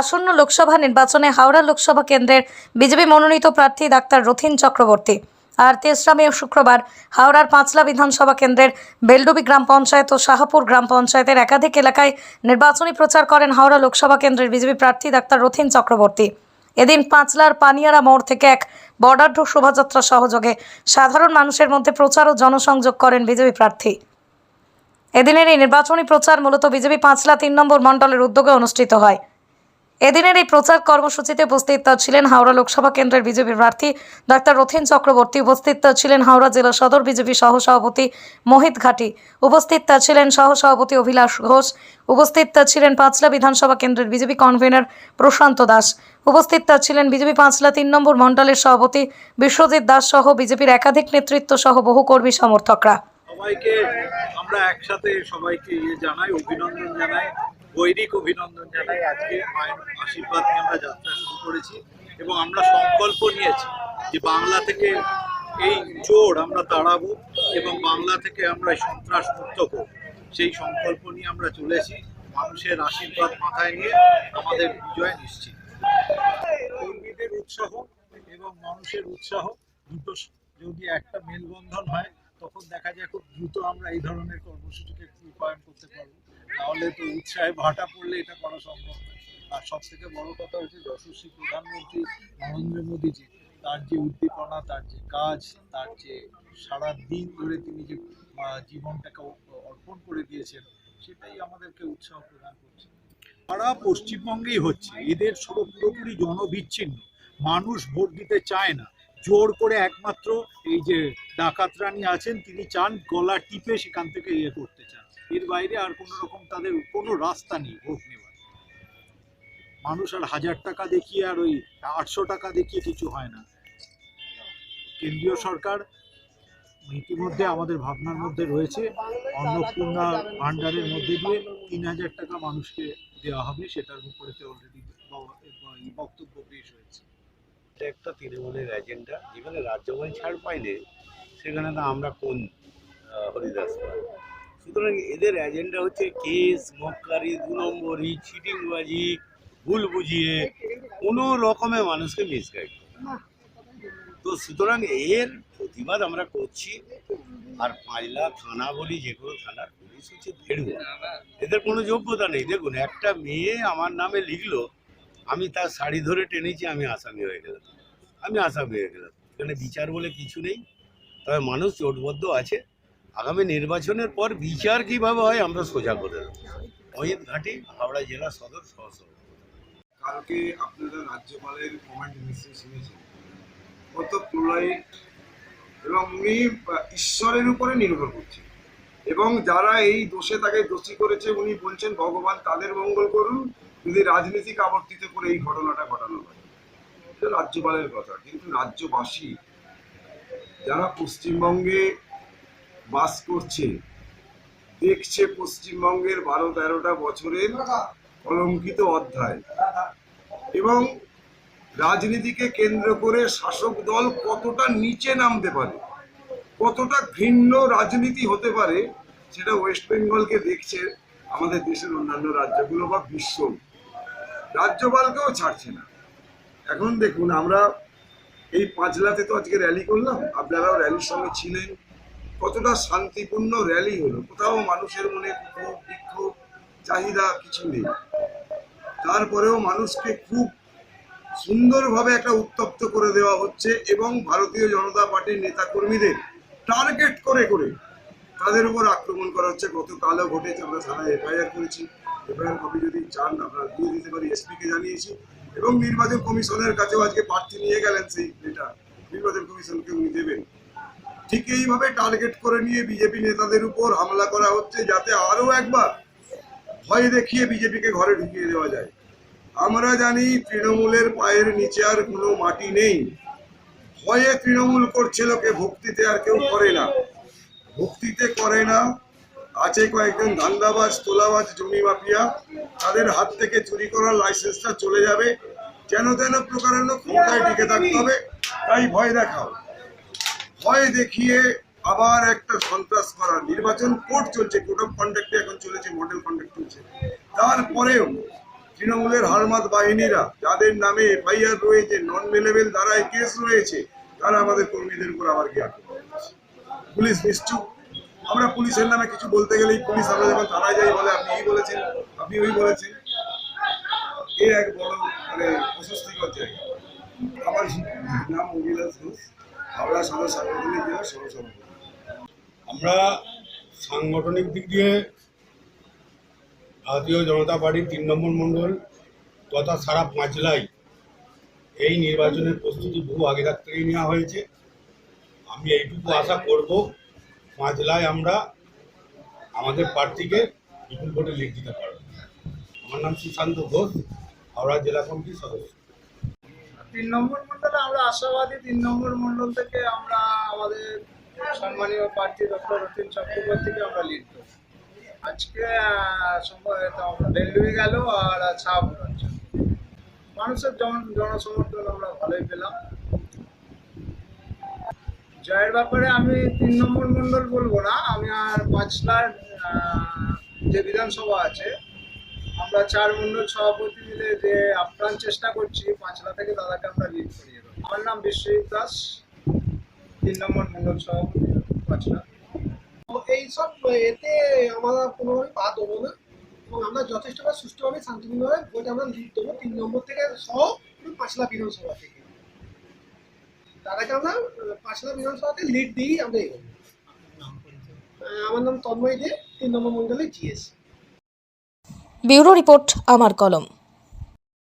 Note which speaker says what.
Speaker 1: আসন্ন লোকসভা নির্বাচনে হাওড়া লোকসভা কেন্দ্রের বিজেপি মনোনীত প্রার্থী ডাক্তার রথিন চক্রবর্তী আর তেসরা মে শুক্রবার হাওড়ার পাঁচলা বিধানসভা কেন্দ্রের বেলডুবি গ্রাম পঞ্চায়েত ও শাহপুর গ্রাম পঞ্চায়েতের একাধিক এলাকায় নির্বাচনী প্রচার করেন হাওড়া লোকসভা কেন্দ্রের বিজেপি প্রার্থী ডাক্তার রথিন চক্রবর্তী। এদিন পাঁচলার পানিয়ারা মোড় থেকে এক বর্ডাঢ্য শোভাযাত্রা সহযোগে সাধারণ মানুষের মধ্যে প্রচার ও জনসংযোগ করেন বিজেপি প্রার্থী। এদিনের এই নির্বাচনী প্রচার মূলত বিজেপি পাঁচলা তিন নম্বর মণ্ডলের উদ্যোগে অনুষ্ঠিত হয়। এদিনের এই প্রচার কর্মসূচিতে উপস্থিত ছিলেন হাওড়া লোকসভা কেন্দ্রের বিজেপি প্রার্থী ডাক্তার রথিন চক্রবর্তী। উপস্থিত ছিলেন হাওড়া জেলা সদর বিজেপি সহসভাপতি মোহিত ঘাটি। উপস্থিত ছিলেন সহসভাপতি অভিলাষ ঘোষ। উপস্থিত ছিলেন পাঁচলা বিধানসভা কেন্দ্রের বিজেপি কনভেনর প্রশান্ত দাস। উপস্থিত ছিলেন বিজেপি পাঁচলা তিন নম্বর মণ্ডলের সভাপতি বিশ্বজিৎ দাস সহ বিজেপির একাধিক নেতৃত্ব সহ বহু কর্মী সমর্থকরা।
Speaker 2: সবাইকে আমরা একসাথে সবাইকে ইয়ে জানাই, অভিনন্দন জানাই। বৈরিক অভিনন্দন জানাই। আজকে মায়ের আশীর্বাদ নিয়ে আমরা যাত্রা শুরু করেছি এবং আমরা সংকল্প নিয়েছি যে বাংলা থেকে এই জোর আমরা দাঁড়াবো এবং বাংলা থেকে আমরা সন্ত্রাস মুক্ত করব। সেই সংকল্প নিয়ে আমরা চলেছি। মানুষের আশীর্বাদ মাথায় নিয়ে আমাদের বিজয় নিশ্চিত। কর্মীদের উৎসাহ এবং মানুষের উৎসাহ দুটো যদি একটা মেলবন্ধন হয়, তখন দেখা যায় খুব দ্রুত আমরা এই ধরনের কর্মসূচিকে রূপায়ণ করতে পারব। তাহলে তো উৎসাহে ভাটা পড়লে এটা করা সম্ভব আর সব থেকে বড় কথা হচ্ছে যশস্বী প্রধানমন্ত্রী নরেন্দ্র মোদীজি, তার যে উদ্দীপনা, তার যে কাজ, তার যে সারা দিন ধরে তিনি যে জীবনটাকে অর্পণ করে দিয়েছেন, সেটাই আমাদেরকে উৎসাহ প্রদান করছে। সারা পশ্চিমবঙ্গেই হচ্ছে, এদের সব পুরোপুরি জনবিচ্ছিন্ন। মানুষ ভোট দিতে চায় না। জোর করে একমাত্র এই যে ডাকাত রানী আছেন, তিনি চান গলা টিপে সেখান থেকে ইয়ে করতে চান। এর বাইরে আর কোনো রকম তাদের কোনো রাস্তা নেই ভোট নেওয়ার। মানুষ আর হাজার টাকা দেখিয়ে আর ওই আটশো টাকা দেখিয়ে কিছু হয় না। কেন্দ্রীয় সরকার ইতিমধ্যে আমাদের ভাবনার মধ্যে রয়েছে, অন্নপূর্ণা ভাণ্ডারের মধ্যে দিয়ে তিন হাজার টাকা মানুষকে দেওয়া হবে, সেটার উপরেতে অলরেডি বক্তব্য পেশ হয়েছে।
Speaker 3: এটা একটা তৃণমূলের এজেন্ডা যেখানে রাজ্যপাল ছাড় পাইলে, সেখানে তো আমরা কোন হরিদাস পাই সুতরাং এদের এজেন্ডা হচ্ছে কেস মক্কারি দু নম্বরি চিটিংবাজি ভুল বুঝিয়ে কোনো রকমে মানুষকে মিসগাইড তো সুতরাং এর প্রতিবাদ আমরা করছি। আর পাঁচলা থানা বলি, যে কোনো থানার পুলিশ হচ্ছে ধেড়ুয়া এদের কোনো যোগ্যতা নেই। দেখুন, একটা মেয়ে আমার নামে লিখলো, আমি তার শাড়ি ধরে টেনেছি, আমি আসামি হয়ে গেলাম। আমি আসামি হয়ে গেলাম। এখানে বিচার বলে কিছু নেই। তবে মানুষ জোটবদ্ধ আছে। আগামী নির্বাচনের পর বিচার কীভাবে হয় আমরা সোজা করে দেবো। ঘাটি, হাওড়া জেলা সদর সহসভাপতি।
Speaker 4: কালকে আপনারা রাজ্যপালের কমান্ড মেসেজ শুনেছেন। কত প্রলয়িক এবং উনি ঈশ্বরের উপরে নির্ভর করছেন। এবং যারা এই দোষে তাকে দোষী করেছে, উনি বলছেন, ভগবান তাদের মঙ্গল করুন, যদি রাজনীতিক আবর্তিত করে এই ঘটনাটা ঘটানো হয়। রাজ্যপালের কথা। কিন্তু রাজ্যবাসী, যারা পশ্চিমবঙ্গে বাস করছে। দেখছে পশ্চিমবঙ্গের বারো তেরোটা বছরের কলঙ্কিত অধ্যায়। এবং রাজনীতিকে কেন্দ্র করে শাসক দল কতটা নিচে নামতে পারে, কতটা ঘৃণ্য রাজনীতি হতে পারে, সেটা ওয়েস্ট বেঙ্গলকে দেখছে আমাদের দেশের অন্যান্য রাজ্যগুলো বা বিশ্ব। রাজ্যপালকেও ছাড়ছে না। এখন দেখুন, আমরা এই পাঁচলাতে তো আজকে র্যালি করলাম। আপনারাও র্যালির সঙ্গে ছিলেন। কতটা শান্তিপূর্ণ র্যালি হলো? কোথাও মানুষের মনে ক্ষোভ, বিক্ষোভ, চাহিদা কিছু নেই। তারপরেও মানুষকে খুব সুন্দরভাবে একটা উত্তপ্ত করে দেওয়া হচ্ছে এবং ভারতীয় জনতা পার্টির নেতাকর্মীদের টার্গেট করে করে তাদের উপর আক্রমণ করা হচ্ছে। গতকালও ঘটেছে আমরা থানায় এফআইআর করেছি। এফআইআর কপি যদি চান, আপনারা দিয়ে দিতে পারি এসপিকে জানিয়েছি। এবং নির্বাচন কমিশনের কাছেও আজকে প্রার্থী নিয়ে গেলেন সেই এটা নির্বাচন কমিশনকে উনি দেবেন। ঠিক এইভাবে টার্গেট করে নিয়ে বিজেপি নেতাদের উপর হামলা করা হচ্ছে যাতে আরও একবার ভয় দেখিয়ে বিজেপিকে ঘরে ঢুকিয়ে দেওয়া যায়। আমরা জানি তৃণমূলের পায়ের নিচে আর কোনো মাটি নেই। ভয়ে তৃণমূল করছে লোকে, ভক্তিতে আর কেউ করে না। ভক্তিতে করে না। আছে কয়েকজন ধান্দাবাজ, তোলাবাজ, জমি মাফিয়া। তাদের হাত থেকে চুরি করার লাইসেন্সটা চলে যাবে। যেন তেন প্রকারান্য ক্ষমতায় টিকে থাকতে হবে। তাই ভয় দেখাও। ভয় দেখিয়ে আবার একটা সন্ত্রাস করা। নির্বাচন কোর্ট চলছে কোর্ট অফ কন্ডাক্টে এখন চলেছে মডেল কন্ডাক্ট চলছে। তারপরেও তৃণমূলের হারমাত বাহিনীরা, যাদের নামে এফআইআর রয়েছে নন মেলেবেল দ্বারায় কেস রয়েছে, তারা আমাদের কর্মীদের উপর আবার কি আক্রমণ। পুলিশ নিশ্চুপ। আমরা পুলিশের নামে কিছু বলতে গেলেই পুলিশ আমরা যখন থানায় যাই বলে, আপনি এই বলেছেন, আপনি ওই বলেছেন। এ এক বড় মানে অস্বস্তিকর জায়গা। আমার নাম অভিলাষ ঘোষ। হাওড়া সদর সাংগঠনিক জেলার সহসভাপতি
Speaker 3: আমরা সাংগঠনিক দিক দিয়ে ভারতীয় জনতা পার্টির তিন নম্বর মণ্ডল তথা সারা পাঁচ জেলায় এই নির্বাচনের প্রস্তুতি বহু আগে থাক থেকেই নেওয়া হয়েছে। আমি এইটুকু আশা করব পাঁচ জেলায় আমরা আমাদের প্রার্থীকে বিপুল ভোটে লিখ দিতে পারব। আমার নাম সুশান্ত ঘোষ হাওড়া জেলা কমিটির সদস্য।
Speaker 5: তিন নম্বর আমরা আশাবাদী তিন নম্বর মন্ডল থেকে আমরা আমাদের সম্মানীয় প্রার্থী ডক্টর রতিন চক্রবর্তীকে আমরা লিড করব। আজকে বেলডুবি গেল আর ছাপুর মানুষের জন, জনসমর্থন আমরা ভালোই পেলাম। জয়ের ব্যাপারে আমি তিন নম্বর মন্ডল বলব না, আমি আর পাঁচলার যে বিধানসভা আছে, আমরা চার মন্ডল সভাপতি মিলে যে আপ্রাণ চেষ্টা করছি, পাঁচলা থেকে দাদাকে আমরা লিড দেবো। আমার নাম বিশ্বজিৎ দাস। তিন নম্বর মন্ডল সভাপতি পাঁচলা
Speaker 6: তো এইসব এতে আমরা কোনোভাবে পা দেবো না। এবং আমরা যথেষ্টভাবে সুষ্ঠুভাবে, শান্তিপূর্ণভাবে ভোট আমরা লিড দেবো। তিন নম্বর থেকে সহ পাঁচলা বিধানসভা থেকে। তারাকে আমরা পাঁচলা বিধানসভাতে লিড দিয়েই আমরা এগোবো। আমার নাম তন্ময় দে, তিন নম্বর মন্ডলে জিএস।
Speaker 1: ব্যুরো রিপোর্ট, আমার কলম।